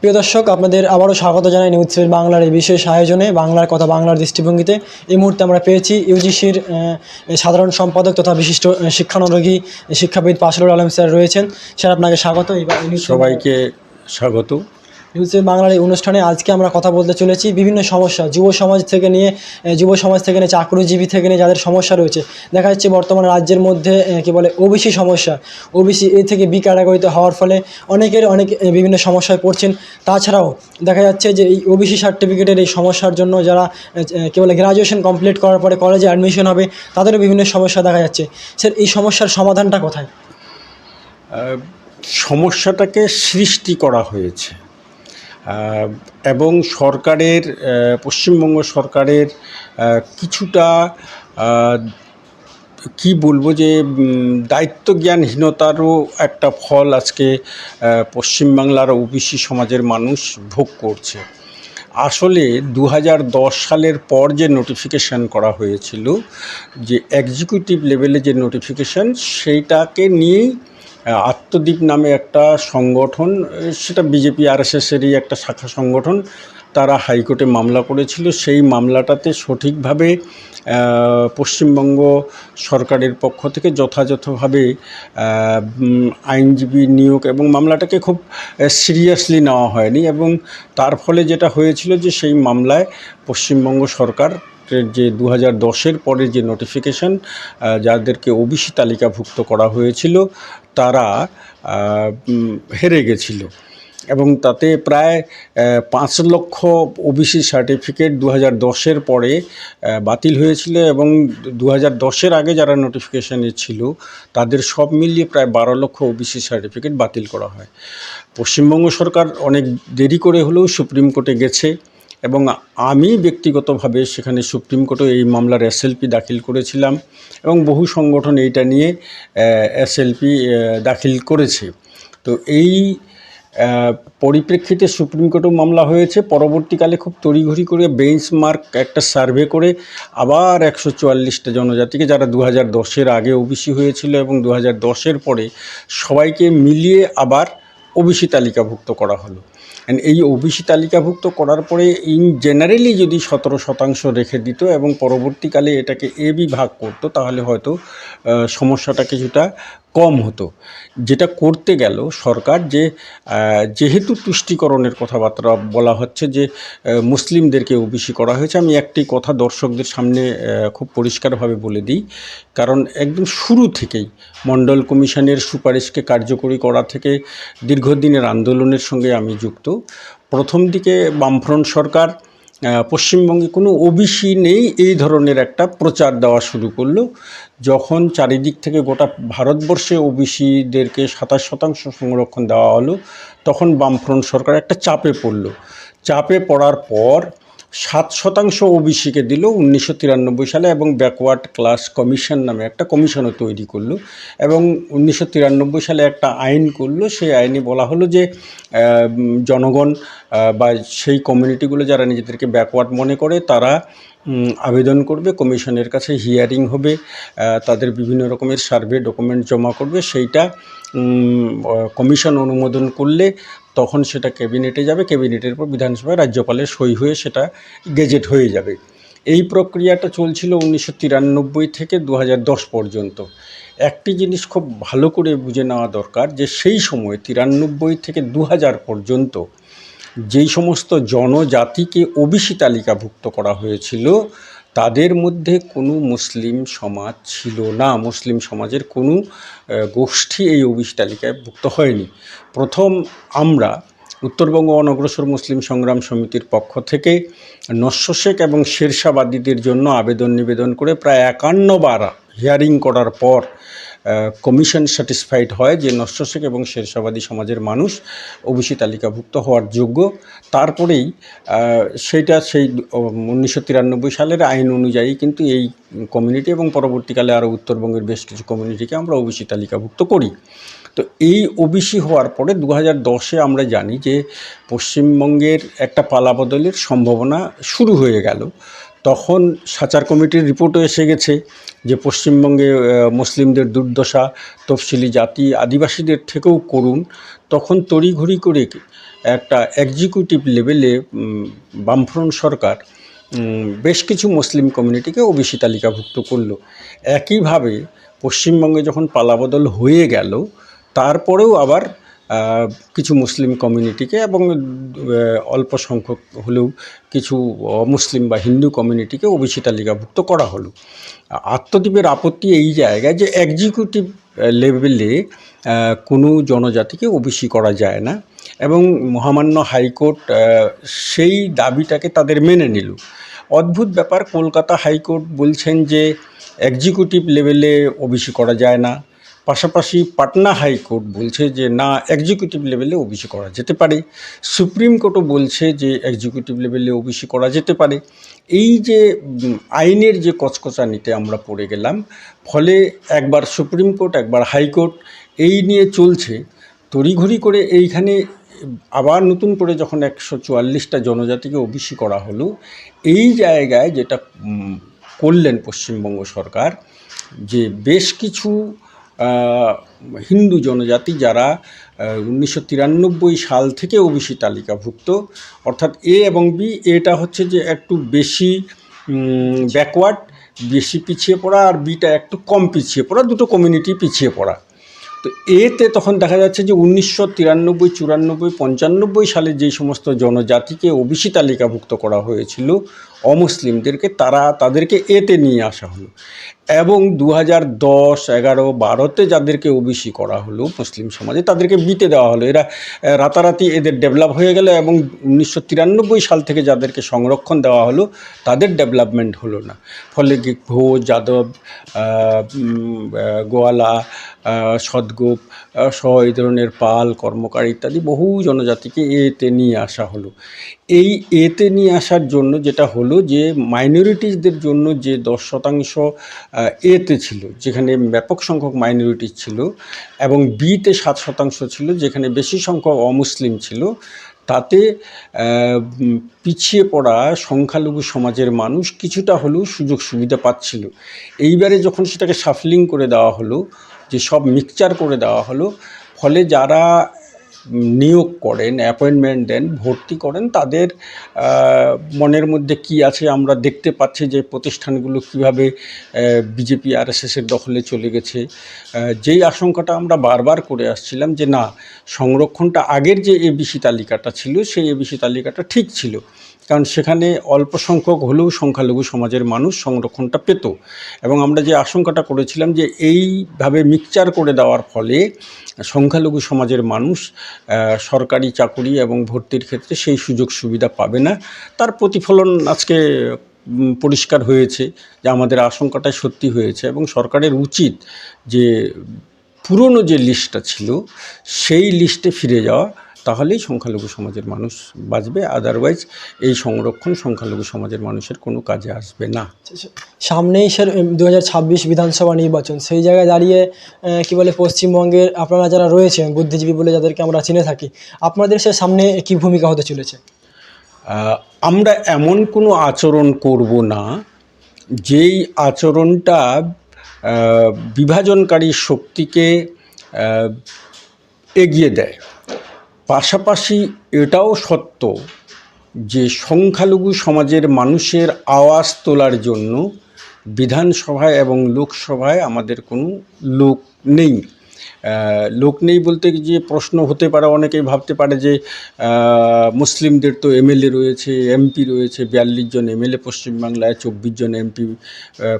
প্রিয় দর্শক, আপনাদের আবারও স্বাগত জানাই নিউজ সেভেন বাংলার এই বিশেষ আয়োজনে, বাংলার কথা বাংলার দৃষ্টিভঙ্গিতে। এই মুহূর্তে আমরা পেয়েছি ইউজিসির সাধারণ সম্পাদক তথা বিশিষ্ট শিক্ষানুরোগী শিক্ষাবিদ পাশরুল আলম স্যার রয়েছেন। স্যার, আপনাকে স্বাগত। সবাইকে স্বাগত। নিউজ বাংলার এই অনুষ্ঠানে আজকে আমরা কথা বলতে চলেছি বিভিন্ন সমস্যা, যুব সমাজ থেকে নিয়ে যুব সমাজ থেকে নিয়ে, চাকরিজীবী থেকে নিয়ে যাদের সমস্যা রয়েছে। দেখা যাচ্ছে বর্তমান রাজ্যের মধ্যে কী বলে ওবিসি সমস্যা। ওবিসি এ থেকে বি ক্যাটাগরিতে হওয়ার ফলে অনেকের, অনেক বিভিন্ন সমস্যায় পড়ছেন। তাছাড়াও দেখা যাচ্ছে যে এই ওবিসি সার্টিফিকেটের এই সমস্যার জন্য যারা কি বলে গ্রাজুয়েশন কমপ্লিট করার পরে কলেজে অ্যাডমিশন হবে, তাদেরও বিভিন্ন সমস্যা দেখা যাচ্ছে। স্যার, এই সমস্যার সমাধানটা কোথায়? সমস্যাটাকে সৃষ্টি করা হয়েছে। এবং সরকারের পশ্চিমবঙ্গ সরকারের কিছুটা কি বলব যে দায়িত্বজ্ঞানহীনতারও একটা ফল আজকে পশ্চিমবাংলার ওবিসি সমাজের মানুষ ভোগ করছে। আসলে দু হাজার দশ সালের পর যে নোটিফিকেশান করা হয়েছিল, যে এক্সিকিউটিভ লেভেলে যে নোটিফিকেশান সেইটাকে নিয়েই আত্মদ্বীপ নামে একটা সংগঠন সেটা বিজেপি, আরএসএসেরই একটা শাখা সংগঠন, তারা হাইকোর্টে মামলা করেছিল। সেই মামলাটাতে সঠিকভাবে পশ্চিমবঙ্গ সরকারের পক্ষ থেকে যথাযথভাবে আইনজীবী নিয়োগ এবং মামলাটাকে খুব সিরিয়াসলি নেওয়া হয়নি এবং তার ফলে যেটা হয়েছিল যে সেই মামলায় পশ্চিমবঙ্গ সরকার যে দু হাজার দশের পরে যে নোটিফিকেশন যাদেরকে ওবিসি তালিকাভুক্ত করা হয়েছিল তারা হেরে গেছিল। এবং তাতে প্রায় পাঁচ লক্ষ ওবিসি সার্টিফিকেট দু হাজার দশের পরে বাতিল হয়েছিল এবং দু হাজার দশের আগে যারা নোটিফিকেশানে ছিল, তাদের সব মিলিয়ে প্রায় বারো লক্ষ ওবিসি সার্টিফিকেট বাতিল করা হয়। পশ্চিমবঙ্গ সরকার অনেক দেরি করে হলেও সুপ্রিম কোর্টে গেছে। এবং আমি ব্যক্তিগতভাবে সেখানে সুপ্রিম কোর্টে এই মামলার এসএলপি দাখিল করেছিলাম এবং বহু সংগঠন এইটা নিয়ে এসএলপি দাখিল করেছে। তো এই পরিপ্রেক্ষিতে সুপ্রিম কোর্টেও মামলা হয়েছে। পরবর্তীকালে খুব তড়িঘড়ি করে বেঞ্চমার্ক একটা সার্ভে করে আবার একশো চুয়াল্লিশটা জনজাতিকে, যারা দু হাজার দশের আগে ওবিসি হয়েছিল এবং দু হাজার দশের পরে সবাইকে মিলিয়ে আবার ওবিসি তালিকাভুক্ত করা হলো। এই ওবিসি তালিকাভুক্ত করার পরে ইন জেনারেলি যদি সতেরো শতাংশ রেখে দিত এবং পরবর্তীকালে এটাকে এ বিভাগ করতো, তাহলে হয়তো সমস্যাটা কিছুটা কম হতো। যেটা করতে গেল সরকার যে যেহেতু তুষ্টিকরণের কথাবার্তা বলা হচ্ছে যে মুসলিমদেরকে ওবিসি করা হয়েছে, আমি একটি কথা দর্শকদের সামনে খুব পরিষ্কারভাবে বলে দিই। কারণ একদম শুরু থেকেই মণ্ডল কমিশনের সুপারিশকে কার্যকরী করা থেকে দীর্ঘদিনের আন্দোলনের সঙ্গে আমি যুক্ত। প্রথম দিকে বামফ্রন্ট সরকার পশ্চিমবঙ্গে কোনো ওবিসি নেই, এই ধরনের একটা প্রচার দেওয়া শুরু করল। যখন চারিদিক থেকে গোটা ভারতবর্ষে ওবিসিদেরকে সাতাশ শতাংশ সংরক্ষণ দেওয়া হলো, তখন বামফ্রন্ট সরকার একটা চাপে পড়ল। চাপে পড়ার পর সাত শতাংশ ওবিসিকে দিল উনিশশো তিরানব্বই সালে এবং ব্যাকওয়ার্ড ক্লাস কমিশন নামে একটা কমিশনও তৈরি করল এবং উনিশশো তিরানব্বই সালে একটা আইন করল। সেই আইনে বলা হলো যে জনগণ বা সেই কমিউনিটিগুলো যারা নিজেদেরকে ব্যাকওয়ার্ড মনে করে, তারা আবেদন করবে, কমিশনের কাছে হিয়ারিং হবে তাদের বিভিন্ন রকমের সার্ভে ডকুমেন্ট জমা করবে। সেইটা কমিশন অনুমোদন করলে তখন সেটা ক্যাবিনেটে যাবে, ক্যাবিনেটের পর বিধানসভায় রাজ্যপালের সই হয়ে সেটা গেজেট হয়ে যাবে। এই প্রক্রিয়াটা চলছিল উনিশশো তিরানব্বই থেকে দু পর্যন্ত। একটি জিনিস খুব ভালো করে বুঝে নেওয়া দরকার যে সেই সময় তিরানব্বই থেকে দু হাজার পর্যন্ত যেই সমস্ত জনজাতিকে ওবিসি তালিকাভুক্ত করা হয়েছিল তাদের মধ্যে কোনো মুসলিম সমাজ ছিল না। মুসলিম সমাজের কোনো গোষ্ঠী এই ওবিসি তালিকায় ভুক্ত হয়নি। প্রথম আমরা উত্তরবঙ্গ অনগ্রসর মুসলিম সংগ্রাম সমিতির পক্ষ থেকে নস্য শেখ এবং শেরশাবাদীদের জন্য আবেদন নিবেদন করে প্রায় একান্ন বার হিয়ারিং করার পর কমিশন স্যাটিসফাইড হয় যে নস্য শেখ এবং শেরশাবাদী সমাজের মানুষ ওবিসি তালিকাভুক্ত হওয়ার যোগ্য। তারপরেই সেটা সেই উনিশশো তিরানব্বই সালের আইন অনুযায়ী কিন্তু এই কমিউনিটি এবং পরবর্তীকালে আরও উত্তরবঙ্গের বেশ কিছু কমিউনিটিকে আমরা ওবিসি তালিকাভুক্ত করি। তো এই ওবিসি হওয়ার পরে দু হাজার দশে আমরা জানি যে পশ্চিমবঙ্গের একটা পালাবদলের সম্ভাবনা শুরু হয়ে গেল। তখন সাচার কমিটির রিপোর্টও এসে গেছে যে পশ্চিমবঙ্গে মুসলিমদের দুর্দশা, তফসিলি জাতি, আদিবাসীদের থেকেও করুন তখন তড়িঘড়ি করে একটা এক্সিকিউটিভ লেভেলে বামফ্রন্ট সরকার বেশ কিছু মুসলিম কমিউনিটিকে ওবিসি তালিকাভুক্ত করল। একইভাবে পশ্চিমবঙ্গে যখন পালাবদল হয়ে গেল, তারপরেও আবার কিছু মুসলিম কমিউনিটিকে এবং অল্প সংখ্যক হলেও কিছু অমুসলিম বা হিন্দু কমিউনিটিকে ওবিসি তালিকাভুক্ত করা হলো। আত্মদ্বীপের আপত্তি এই জায়গায় যে এক্সিকিউটিভ লেভেলে কোনো জনজাতিকে ওবিসি করা যায় না এবং মহামান্য হাইকোর্ট সেই দাবিটাকে তাদের মেনে নিল। অদ্ভুত ব্যাপার, কলকাতা হাইকোর্ট বলছেন যে এক্সিকিউটিভ লেভেলে ওবিসি করা যায় না। পাশাপাশি পাটনা হাইকোর্ট বলছে যে না এক্সিকিউটিভ লেভেলে ওবিসি করা যেতে পারে। সুপ্রিম কোর্টও বলছে যে এক্সিকিউটিভ লেভেলে ওবিসি করা যেতে পারে। এই যে আইনের যে কচকচানিতে আমরা পড়ে গেলাম, ফলে একবার সুপ্রিম কোর্ট, একবার হাইকোর্ট এই নিয়ে চলছে। তড়িঘড়ি করে এইখানে, আবার নতুন করে যখন একশো চুয়াল্লিশটা জনজাতিকে ওবিসি করা হলো, এই জায়গায় যেটা করলেন পশ্চিমবঙ্গ সরকার, যে বেশ কিছু হিন্দু জনজাতি যারা উনিশশো তিরানব্বই সাল থেকে ওবিসি তালিকাভুক্ত, অর্থাৎ এ এবং বি, এটা হচ্ছে যে একটু বেশি ব্যাকওয়ার্ড বেশি পিছিয়ে পড়া, আর বিটা একটু কম পিছিয়ে পড়া, দুটো কমিউনিটি পিছিয়ে পড়া। তো এতে তখন দেখা যাচ্ছে যে উনিশশো তিরানব্বই, চুরানব্বই, পঞ্চানব্বই সালে যেই সমস্ত জনজাতিকে ওবিসি তালিকাভুক্ত করা হয়েছিল অমুসলিমদেরকে তারা তাদেরকে এতে নিয়ে আসা হলো। এবং দু হাজার দশ, এগারো, বারোতে যাদেরকে ওবিসি করা হলো মুসলিম সমাজে, তাদেরকে বিতে দেওয়া হলো। এরা রাতারাতি এদের ডেভেলপ হয়ে গেল এবং উনিশশো তিরানব্বই সাল থেকে যাদেরকে সংরক্ষণ দেওয়া হলো, তাদের ডেভেলপমেন্ট হলো না। ফলে ঘোষ যাদব গোয়ালা সদগোপ সহ এই ধরনের পাল, কর্মকার ইত্যাদি বহু জনজাতিকে এতে নিয়ে আসা হলো। এই এতে নিয়ে আসার জন্য যেটা হলো যে মাইনরিটিসদের জন্য যে দশ শতাংশ এতে ছিল, যেখানে ব্যাপক সংখ্যক মাইনরিটিস ছিল, এবং বিতে সাত শতাংশ ছিল, যেখানে বেশি সংখ্যক অমুসলিম ছিল, তাতে পিছিয়ে পড়া সংখ্যালঘু সমাজের মানুষ কিছুটা হলেও সুযোগ সুবিধা পাচ্ছিল। এইবারে যখন সেটাকে সাফলিং করে দেওয়া হলো, যে সব মিক্সচার করে দেওয়া হলো, ফলে যারা নিয়োগ করেন অ্যাপয়েন্টমেন্ট দেন, ভর্তি করেন, তাদের মনের মধ্যে কি আছে আমরা দেখতে পাচ্ছি যে প্রতিষ্ঠানগুলো কীভাবে বিজেপি আর এর দখলে চলে গেছে। যেই আশঙ্কাটা আমরা বারবার করে আসছিলাম যে না, সংরক্ষণটা আগের যে এবিসি তালিকাটা ছিল, সেই এবিসি তালিকাটা ঠিক ছিল। কারণ সেখানে অল্প সংখ্যক হলেও সংখ্যালঘু সমাজের মানুষ সংরক্ষণটা পেত। এবং আমরা যে আশঙ্কাটা করেছিলাম যে এইভাবে মিক্সচার করে দেওয়ার ফলে সংখ্যালঘু সমাজের মানুষ সরকারি চাকুরি এবং ভর্তির ক্ষেত্রে সেই সুযোগ সুবিধা পাবে না। তার প্রতিফলন আজকে পরিষ্কার হয়েছে যে আমাদের আশঙ্কাটাই সত্যি হয়েছে এবং সরকারের উচিত যে পুরনো যে লিস্টটা ছিল, সেই লিস্টে ফিরে যাওয়া তাহলেই সংখ্যালঘু সমাজের মানুষ বাঁচবে আদারওয়াইজ এই সংরক্ষণ সংখ্যালঘু সমাজের মানুষের কোনো কাজে আসবে না। সামনেই স্যার দু হাজার ছাব্বিশ বিধানসভা নির্বাচন সেই জায়গায় দাঁড়িয়ে কি বলে পশ্চিমবঙ্গের আপনারা যারা রয়েছেন বুদ্ধিজীবী বলে যাদেরকে আমরা চিনে থাকি আপনাদের সে সামনে কি ভূমিকা হতে চলেছে? আমরা এমন কোনো আচরণ করব না যেই আচরণটা বিভাজনকারী শক্তিকে এগিয়ে দেয়। পাশাপাশি এটাও সত্য যে সংখ্যালঘু সমাজের মানুষের আওয়াজ তোলার জন্য বিধানসভায় এবং লোকসভায় আমাদের কোনো লোক নেই। লোক নেই বলতে যে প্রশ্ন হতে পারে, অনেকেই ভাবতে পারে যে মুসলিমদের তো এমএলএ রয়েছে, এমপি রয়েছে, বিয়াল্লিশ জন এমএলএ, পশ্চিমবাংলায় চব্বিশ জন এমপি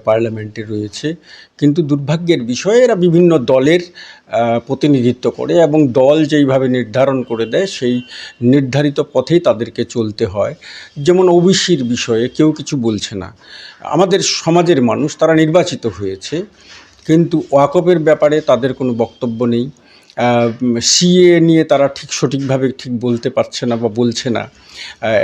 পার্লামেন্টে রয়েছে। কিন্তু দুর্ভাগ্যের বিষয়ে, এরা বিভিন্ন দলের প্রতিনিধিত্ব করে এবং দল যেইভাবে নির্ধারণ করে দেয়, সেই নির্ধারিত পথেই তাদেরকে চলতে হয়। যেমন ওবিসির বিষয়ে কেউ কিছু বলছে না। আমাদের সমাজের মানুষ, তারা নির্বাচিত হয়েছে। কিন্তু ওয়াকফের ব্যাপারে তাদের কোনো বক্তব্য নেই। সিএ নিয়ে তারা ঠিক সঠিকভাবে ঠিক বলতে পারছে না বা বলছে না।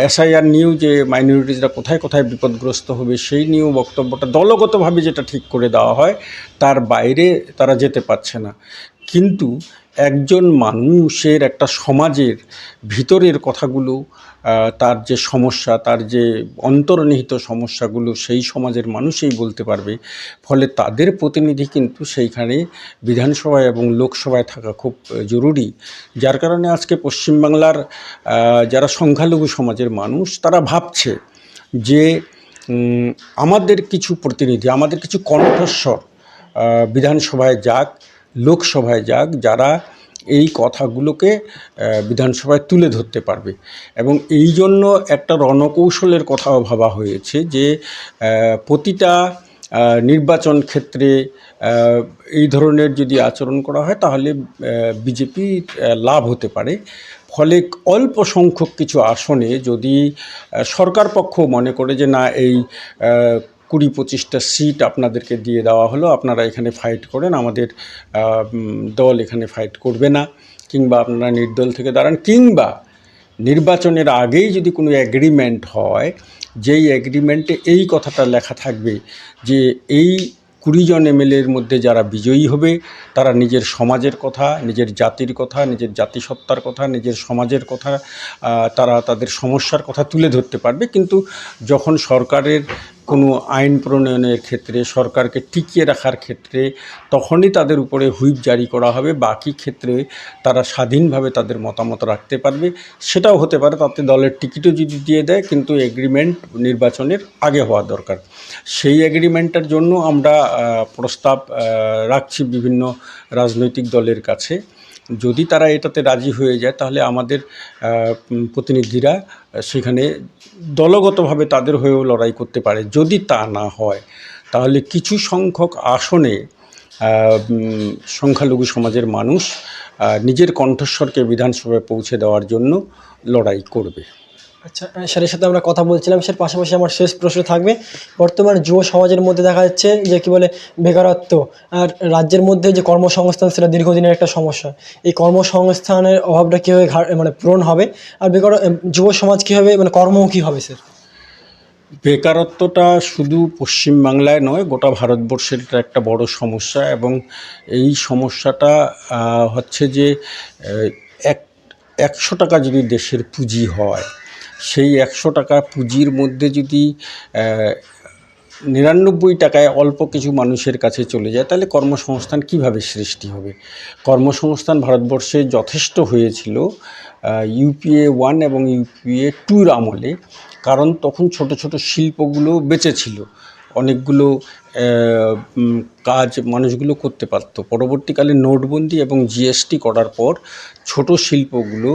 এসআইআর নিয়েও যে মাইনরিটিজরা কোথায় কোথায় বিপদগ্রস্ত হবে সেই নিয়েও বক্তব্যটা দলগতভাবে যেটা ঠিক করে দেওয়া হয়, তার বাইরে তারা যেতে পারছে না। কিন্তু একজন মানুষের একটা সমাজের ভিতরের কথাগুলো তার যে সমস্যা, তার যে অন্তর্নিহিত সমস্যাগুলো সেই সমাজের মানুষই বলতে পারবে। ফলে তাদের প্রতিনিধি কিন্তু সেইখানে বিধানসভায় এবং লোকসভায় থাকা খুব জরুরি। যার কারণে আজকে পশ্চিমবাংলার যারা সংখ্যালঘু সমাজের মানুষ, তারা ভাবছে যে আমাদের কিছু প্রতিনিধি, আমাদের কিছু কণ্ঠস্বর বিধানসভায় যাক লোকসভায় যাক, যারা এই কথাগুলোকে বিধানসভায় তুলে ধরতে পারবে। এবং এই জন্য একটা রণকৌশলের কথাও ভাবা হয়েছে যে প্রতিটা নির্বাচন ক্ষেত্রে এই ধরনের যদি আচরণ করা হয়, তাহলে বিজেপি লাভ হতে পারে। ফলে অল্প সংখ্যক কিছু আসনে যদি সরকার পক্ষ মনে করে যে, না, এই কুড়ি পঁচিশটা সিট আপনাদেরকে দিয়ে দেওয়া হলো। আপনারা এখানে ফাইট করেন, আমাদের দল এখানে ফাইট করবে না। কিংবা আপনারা নির্দল থেকে দাঁড়ান। কিংবা নির্বাচনের আগেই যদি কোনো অ্যাগ্রিমেন্ট হয়, যেই এগ্রিমেন্টে এই কথাটা লেখা থাকবে যে এই কুড়ি জন এমএলএর মধ্যে যারা বিজয়ী হবে, তারা নিজের সমাজের কথা, নিজের জাতির কথা, নিজের জাতিসত্তার কথা, নিজের সমাজের কথা তারা তাদের সমস্যার কথা তুলে ধরতে পারবে। কিন্তু যখন সরকারের কোনো আইন প্রণয়নের ক্ষেত্রে, সরকারকে টিকিয়ে রাখার ক্ষেত্রে তখনই তাদের উপরে হুইপ জারি করা হবে। বাকি ক্ষেত্রে তারা স্বাধীনভাবে তাদের মতামত রাখতে পারবে। সেটাও হতে পারে, তাতে দলের টিকিটও যদি দিয়ে দেয়, কিন্তু এগ্রিমেন্ট নির্বাচনের আগে হওয়া দরকার। সেই এগ্রিমেন্টের জন্য আমরা প্রস্তাব রাখছি বিভিন্ন রাজনৈতিক দলের কাছে। যদি তারা এটাতে রাজি হয়ে যায়, তাহলে আমাদের প্রতিনিধিরা সেখানে দলগতভাবে তাদের হয়েও লড়াই করতে পারে। যদি তা না হয়, তাহলে কিছু সংখ্যক আসনে সংখ্যালঘু সমাজের মানুষ নিজের কণ্ঠস্বরকে বিধানসভায় পৌঁছে দেওয়ার জন্য লড়াই করবে। আচ্ছা স্যারের সাথে আমরা কথা বলছিলাম, স্যার পাশাপাশি আমার শেষ প্রশ্ন থাকবে। বর্তমান যুব সমাজের মধ্যে দেখা যাচ্ছে যে কি বলে, বেকারত্ব আর রাজ্যের মধ্যে যে কর্মসংস্থান, সেটা দীর্ঘদিনের একটা সমস্যা। এই কর্মসংস্থানের অভাবটা কীভাবে মানে পূরণ হবে আর বেকার যুব সমাজ কীভাবে মানে কর্মমুখী হবে, স্যার? বেকারত্বটা শুধু পশ্চিমবাংলায় নয়, গোটা ভারতবর্ষের এটা একটা বড় সমস্যা এবং এই সমস্যাটা হচ্ছে যে এক, একশো টাকা যদি দেশের পুঁজি হয় সেই একশো টাকা পুঁজির মধ্যে যদি নিরানব্বই টাকায় অল্প কিছু মানুষের কাছে চলে যায়, তাহলে কর্মসংস্থান কীভাবে সৃষ্টি হবে? কর্মসংস্থান ভারতবর্ষে যথেষ্ট হয়েছিল ইউপিএ ওয়ান এবং ইউপিএ টুর আমলে, কারণ তখন ছোট ছোট শিল্পগুলো বেঁচে ছিল। অনেকগুলো কাজ মানুষগুলো করতে পারতো। পরবর্তীকালে নোটবন্দি এবং জিএসটি করার পর ছোট শিল্পগুলো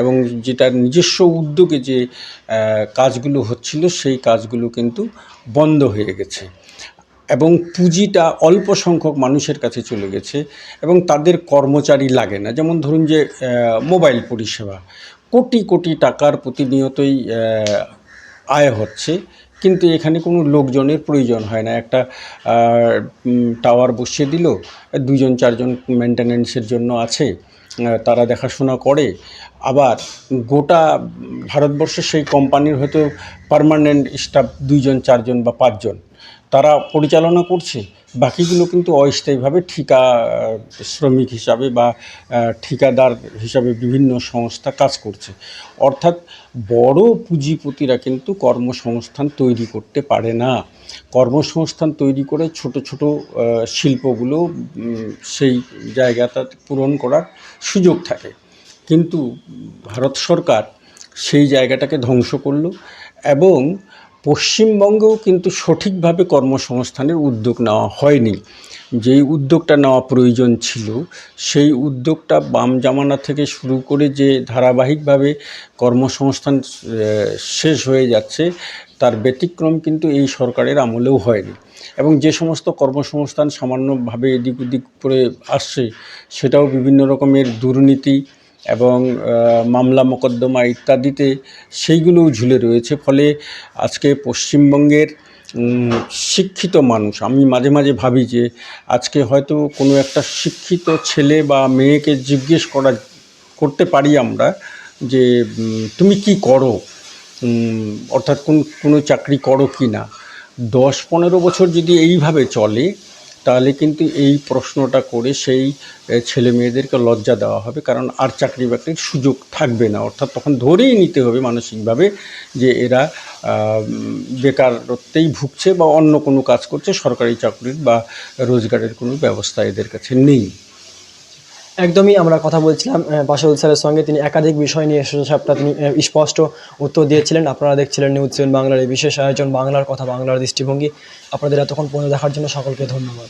এবং যেটা নিজস্ব উদ্যোগে যে কাজগুলো হচ্ছিল সেই কাজগুলো কিন্তু বন্ধ হয়ে গেছে। এবং পুঁজিটা অল্প সংখ্যক মানুষের কাছে চলে গেছে এবং তাদের কর্মচারী লাগে না। যেমন ধরুন যে মোবাইল পরিষেবা। কোটি কোটি টাকার প্রতিনিয়তই আয় হচ্ছে। কিন্তু এখানে কোনো লোকজনের প্রয়োজন হয় না। একটা টাওয়ার বসিয়ে দিল দুজন চারজন মেনটেনেন্সের জন্য আছে তারা দেখাশোনা করে। আবার গোটা ভারতবর্ষের সেই কোম্পানির হয়তো পারমানেন্ট স্টাফ দুইজন, চারজন বা পাঁচজন, তারা পরিচালনা করছে। বাকিগুলো কিন্তু অস্থায়ীভাবে ঠিকা শ্রমিক হিসাবে বা ঠিকাদার হিসাবে বিভিন্ন সংস্থা কাজ করছে। অর্থাৎ বড় পুঁজিপতিরা কিন্তু কর্মসংস্থান তৈরি করতে পারে না। কর্মসংস্থান তৈরি করে ছোট ছোট শিল্পগুলো সেই জায়গাটা পূরণ করার সুযোগ থাকে। কিন্তু ভারত সরকার সেই জায়গাটাকে ধ্বংস করল এবং পশ্চিমবঙ্গেও কিন্তু সঠিকভাবে কর্মসংস্থানের উদ্যোগ নেওয়া হয়নি। যেই উদ্যোগটা নেওয়া প্রয়োজন ছিল, সেই উদ্যোগটা বাম জামানা থেকে শুরু করে যে ধারাবাহিকভাবে কর্মসংস্থান শেষ হয়ে যাচ্ছে, তার ব্যতিক্রম কিন্তু এই সরকারের আমলেও হয়নি। এবং যে সমস্ত কর্মসংস্থান সামান্যভাবে এদিক ওদিক করে আসছে, সেটাও বিভিন্ন রকমের দুর্নীতি এবং মামলা মোকদ্দমা ইত্যাদিতে সেইগুলোও ঝুলে রয়েছে। ফলে আজকে পশ্চিমবঙ্গের শিক্ষিত মানুষ, আমি মাঝে মাঝে ভাবি যে আজকে হয়তো কোনো একটা শিক্ষিত ছেলে বা মেয়েকে জিজ্ঞেস করা, করতে পারি আমরা যে তুমি কি করো? অর্থাৎ কোন, কোনো চাকরি করো কি না? দশ পনেরো বছর যদি এইভাবে চলে তাহলে কিন্তু এই প্রশ্নটা করে সেই ছেলে মেয়েদেরকে লজ্জা দেওয়া হবে, কারণ আর চাকরি বাকরির সুযোগ থাকবে না। অর্থাৎ তখন ধরেই নিতে হবে মানসিকভাবে যে এরা বেকারত্বেই ভুগছে বা অন্য কোনো কাজ করছে, সরকারি চাকরির বা রোজগারের কোনো ব্যবস্থা এদের কাছে নেই। একদমই আমরা কথা বলছিলাম বাসুল স্যারের সঙ্গে। তিনি একাধিক বিষয় নিয়ে সবটা তিনি স্পষ্ট উত্তর দিয়েছিলেন। আপনারা দেখছিলেন নিউজ সেভেন বাংলার এই বিশেষ আয়োজন, বাংলার কথা, বাংলার দৃষ্টিভঙ্গি। আপনাদের এতক্ষণ পর্যন্ত দেখার জন্য সকলকে ধন্যবাদ।